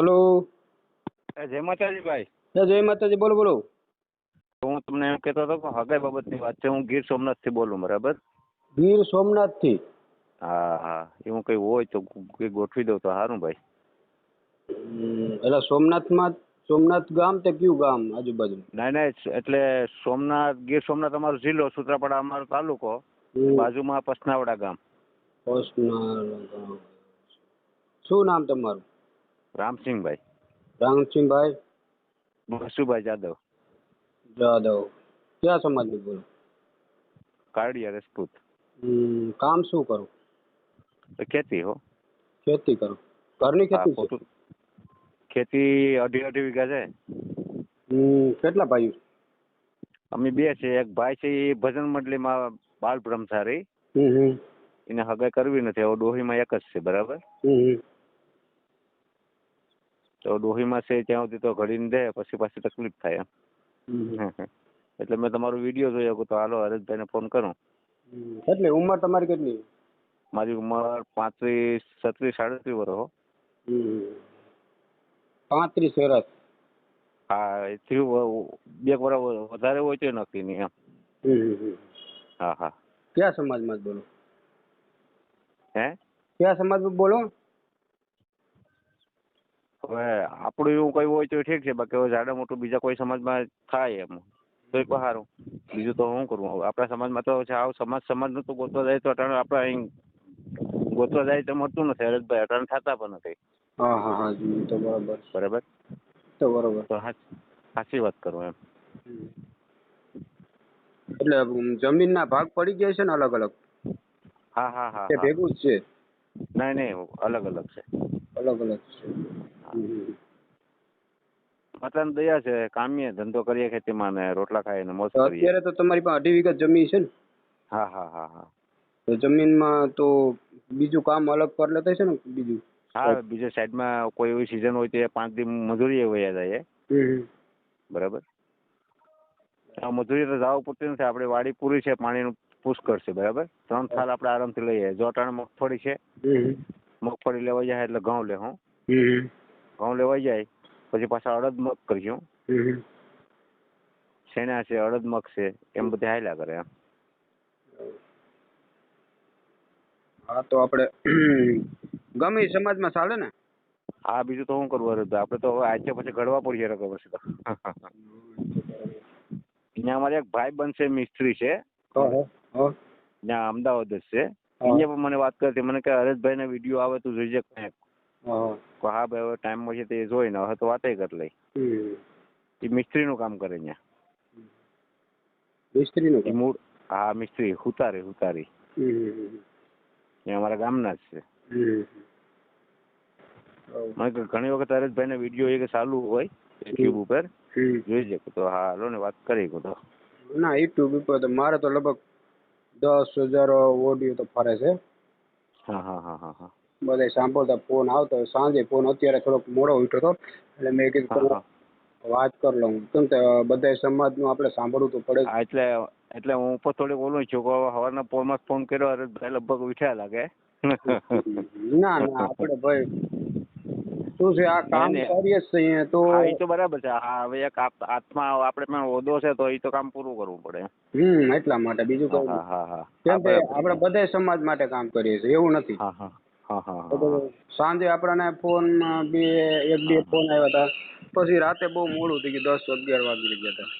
Hello. જય માતાજી ભાઈ. જય માતાજી બોલો બોલો. હું તમને એમ કહેતો હતો કે હગાઈ બાબતની વાત છે હું ગીર સોમનાથથી બોલું બરાબર? ગીર સોમનાથથી? હા હા. એવું કંઈ હોય તો કંઈ ગોઠવી દઉં તો સારું ભાઈ. એટલે સોમનાથમાં સોમનાથ ગામ તે કયું ગામ આજુબાજુ ના ના એટલે સોમનાથ ગીર સોમનાથ અમારો જિલ્લો સુત્રાપાડા અમારો તાલુકો. બાજુમાં પસનાવડા ગામ. પસનાવડા ગામ. શું નામ તમારું? રામસિંહભાઈ. રામસિંહભાઈ? બસુભાઈ જાદવ. જાદવ. કયા સમાજની બોલો? કાળિયા રાજપૂત. કામ શું કરો? ખેતી હો. ખેતી કરો. ઘરની ખેતી છે? ખેતી અઢી અઢી વીઘા છે. કેટલા ભાઈઓ અમે બે છે એક ભાઈ છે એ ભજન મંડળીમાં બાલ બ્રહ્મચારી હમ હમ. એને હગાઈ કરવી નથી હવે ડોહીમાં એક જ છે બરાબર. તો ડોહીમાં છે ત્યાં સુધી તો ઘડીને દે પછી પાછી તકલીફ થાય. એમ. એટલે મેં તમારો વીડિયો જોયો તો હાલો હરેશભાઈને ફોન કરું. કેટલી ઉંમર તમારી કેટલી? મારી ઉંમર પાંત્રીસ છત્રીસ સાડત્રીસ વર્ષ હો. પાંત્રીસ વર્ષ? હા એ થયું બે વર્ષ વધારે હોય તો નક્કી નહીં એમ. હા હા. કયા સમાજમાં બોલો? હે? કયા સમાજમાં બોલો? હવે આપણું એવું કઈ હોય તો ઠીક છે બાકી હવે જાડા મોટું બીજા કોઈ સમાજમાં થાય એમ. તો એ સારું. બીજું તો શું કરવું હવે આપણા સમાજમાં તો આવું સમાજ સમાજનું તો ગોતવા જાય તો અટાણે આપણે અહીં ગોતવા જાય તો મળતું નથી હરેશભાઈ અટાણે થતા પણ નથી. હા હા હા જી તો બરાબર. બરાબર? તો બરાબર. તો સાચી વાત કરું એમ. એટલે જમીનના ભાગ પડી ગયા છે ને અલગ અલગ હા હા હા. ભેગું જ છે? નહીં નહીં અલગ અલગ છે. અલગ અલગ છે. હમ. દયા છે કામીએ ધંધો કરીએ ખેતીમાં ને રોટલા ખાઈએ ને મોજ કરીએ. અત્યારે તો તમારી પાસે અઢી વીઘા જમીન છે ને? હા હા હા હા. તો જમીનમાં તો બીજું કામ અલગ પર લેતા છે ને બીજું? હા બીજે સાઈડમાં કોઈ એવી સિઝન હોય તો પાંચ દિન મજૂરી વયા જાય. બરાબર? આ મજૂરી તો જવા પૂરતી નથી આપણે વાડી પૂરી છે પાણીનું પુષ્કળ છે બરાબર? ત્રણ સાલ આપણે આરામથી લઈએ જો અટાણે મગફળી છે. મગફળી લેવા જાય એટલે ઘઉં લે હું. ઘઉં લેવાઈ જાય પછી પાછા અડદ મગ કરજો. શેણા છે? અડદ મગ છે. એમ બધે હાલ્યા કરે એમ. હા તો આપણે ગમે સમાજમાં ચાલે ને? હા બીજું તો શું કરવું હતું આપણે તો હવે આજે પછી ઘડવા પડીએ રકમ પછી તો. અહીંયા અમારે એક ભાઈ બનશે મિસ્ત્રી છે. ત્યાં અમદાવાદ જ છે. અહીંયા પણ મને વાત કરતી મને કે હરેશભાઈ ના વીડિયો આવે તું જોઈજે કંઈક હા ભાઈ હવે ટાઈમ મળશે તો એ જોઈને હવે તો વાતે કરી લઈ. એ મિસ્ત્રી નું કામ કરે અહીંયા મિસ્ત્રી નું મૂળ હા મિસ્ત્રી હુતારી હુતારી. એ અમારા ગામના જ છે. મને ઘણી વખત હરેશભાઈ ના વીડિયો એક ચાલુ હોય યુટ્યુબ ઉપર જોઈ જોઈજે તો હા હાલો ને વાત કરી તો. ના યુટ્યુબ ઉપર તો મારે તો લગભગ દસ હજાર ઓડિયો તો ફરે છે. હા હા હા હા હા. બધા સાંભળતા ફોન આવતો સાંજે ફોન અત્યારે થોડોક મોડો ઉઠ્યો હતો એટલે મેં કીધું. વાત કરી લઉં. કેમ કે બધા સમાજનું આપણે સાંભળવું તો પડે એટલે એટલે હું ઉપર થોડીક ઓલું છું કે સવારના માં ફોન કર્યો લગભગ ઉઠ્યા લાગે. ના ના આપણે ભાઈ શું છે આ કામ. કરીએ જ છીએ તો એ તો બરાબર છે. હા હવે એક આત્મા આપણે પણ હોદ્દો છે તો એ તો કામ પૂરું કરવું પડે. હમ એટલા માટે બીજું કઈ હા હા હા. કેમ કે આપણે બધા સમાજ માટે કામ કરીએ છીએ એવું નથી. હા હા. સાંજે આપણને ફોન બે એક બે ફોન આવ્યા હતા. પછી રાતે બહુ મોડું થઈ ગયું દસ અગિયાર વાગી ગયા હતા.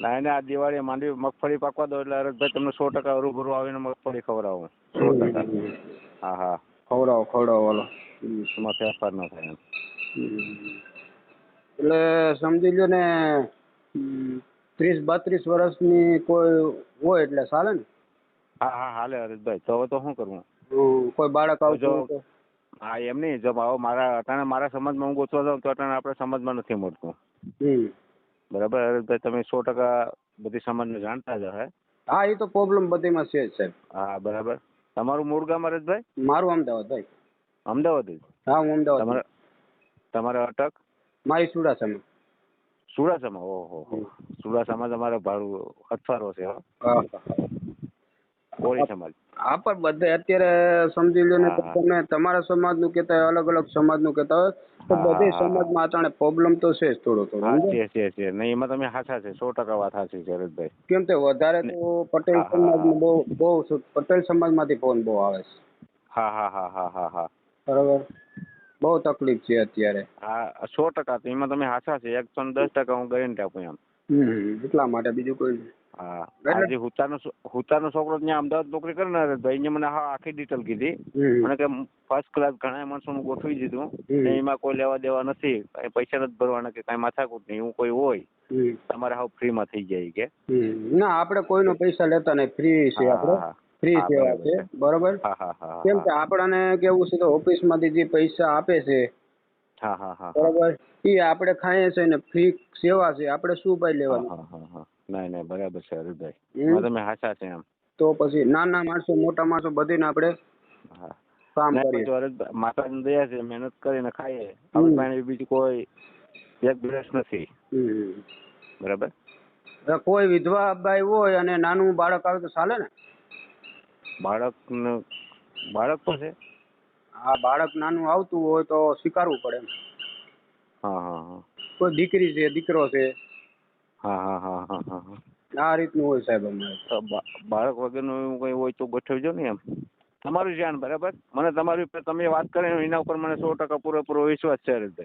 ના ના આ દિવાળી માંડવી મગફળી પાકવા દો એટલે હરેશભાઈ તમને સો ટકા રૂબરૂ આવીને મગફળી ખવડાવું. સો ટકા. હા હા. ખવડાવો ખવડાવો હમ. એમાં ફેરફાર ન થાય એમ. એટલે સમજી લો ને ત્રીસ બત્રીસ વર્ષની કોઈ હોય એટલે ચાલે ને? હા હા હાલે હરેશભાઈ. તો હવે તો શું કરવું? કોઈ બાળક આવતું જો- હોય તો? હા એમ નહીં. જો આવો મારા અટાણે મારા સમાજમાં હું ગોતવા જાઉં તો અટાણે આપણે સમાજમાં નથી મળતું. બરાબર? હરેશભાઈ તમે સો ટકા બધી સમાજને જાણતા જ હે હા એ તો પ્રોબ્લેમ બધીમાં છે સાહેબ. હા બરાબર? તમારું મૂળ ગામ હરેશભાઈ મારું અમદાવાદ ભાઈ. અમદાવાદ જ? હા હું અમદાવાદ તમારે તમારે અટક? મારી સુડાસામાં. સુડાસામાં? ઓહો સુડાસામાં તમારે ભાડું અથવારો છે હો. હા. કોળી સમાજ. હા પણ બધે અત્યારે સમજી લો ને હા. તમે તમારા સમાજનું કહેતા હોય અલગ અલગ સમાજનું કહેતા હોય તો હા, બધે હા. સમાજમાં અટાણે પ્રોબ્લેમ તો છે જ થોડો થોડો હા સમજ્યા? છે છે છે. નહીં એમાં તમે હાચા છે. સો ટકા વાત સાચી છે હરેશભાઈ કેમ કે વધારે તો પટેલ હા, હા, સમાજમાં બહુ બહુ સુ- પટેલ સમાજમાંથી ફોન બહુ આવે છે. હા હા હા હા હા હા. બરાબર? બહુ તકલીફ છે અત્યારે. હા સો ટકા. તો એમાં તમે હાચા છે. એકસો ને દસ ટકા હું ગેરંટી આપું એમ. હમ. એટલા માટે બીજું કોઈ નહીં. હા. આજે હુતાનો હુતાનો છોકરો ત્યાં અમદાવાદ નોકરી કરે ને ભાઈ મને હા આખી ડિટેલ કીધી. મને કે ફર્સ્ટ ક્લાસ ઘણા માણસોનું ગોઠવી દીધું. એમાં કોઈ લેવા દેવા નથી. કઈ પૈસા નથી ભરવાના કે કઈ માથાકૂટ નહીં એવું કોઈ હોય. તમારે હાવ ફ્રીમાં થઈ જાય કે. ના આપણે કોઈનો પૈસા લેતા નહીં. ફ્રી છે આપણે. ફ્રી સેવા છે બરોબર કેમ કે આપણને કેવું છે તો ઓફિસમાંથી જે પૈસા આપે છે હા હા હા બરોબર? એ આપણે ખાઈએ છે ને ફ્રી સેવા છે. આપણે શું ભાઈ લેવાનું? હા હા હા. નહીં નહીં બરાબર છે હરીશભાઈ. તમે હાચા છે એમ. તો પછી નાના માણસો મોટા માણસો બધીને આપણે કામ કરીએ. હરેશભાઈ દયા છે મહેનત કરીને ખાઈએ. આપણી પાસે બીજી કોઈ એક દિવસ નથી. બરાબર? કોઈ વિધવા બાઈ હોય અને નાનું બાળક આવે તો ચાલે ને? બાળક બાળક તો છે. આ બાળક નાનું આવતું હોય તો સ્વીકારવું પડે એમ. હા હા હા. કોઈ દીકરી છે દીકરો છે હા હા હા હા હા હા. આ રીતનું હોય સાહેબ અમારે. બાળક વગરનું એવું કંઈ હોય તો ગોઠવજો ને એમ. તમારું ધ્યાન બરાબર? મને તમારી ઉપર તમે વાત કરી એના ઉપર મને સો ટકા પૂરેપૂરો વિશ્વાસ છે રીતે.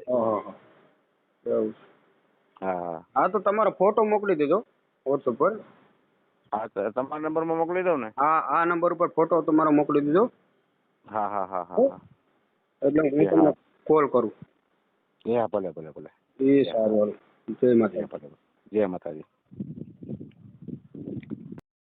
એવું હા હા. તો તમારો ફોટો મોકલી દેજો વોટ્સઅપ પર. હા સર તમારા નંબરમાં મોકલી દઉં ને? હા આ નંબર ઉપર ફોટો તમારો મોકલી દેજો. હા હા હા હા એટલે હું તમને કોલ કરું. એ હા ભલે ભલે ભલે. એ સારું. જય માતા ભલે ભલે. જય માતાજી.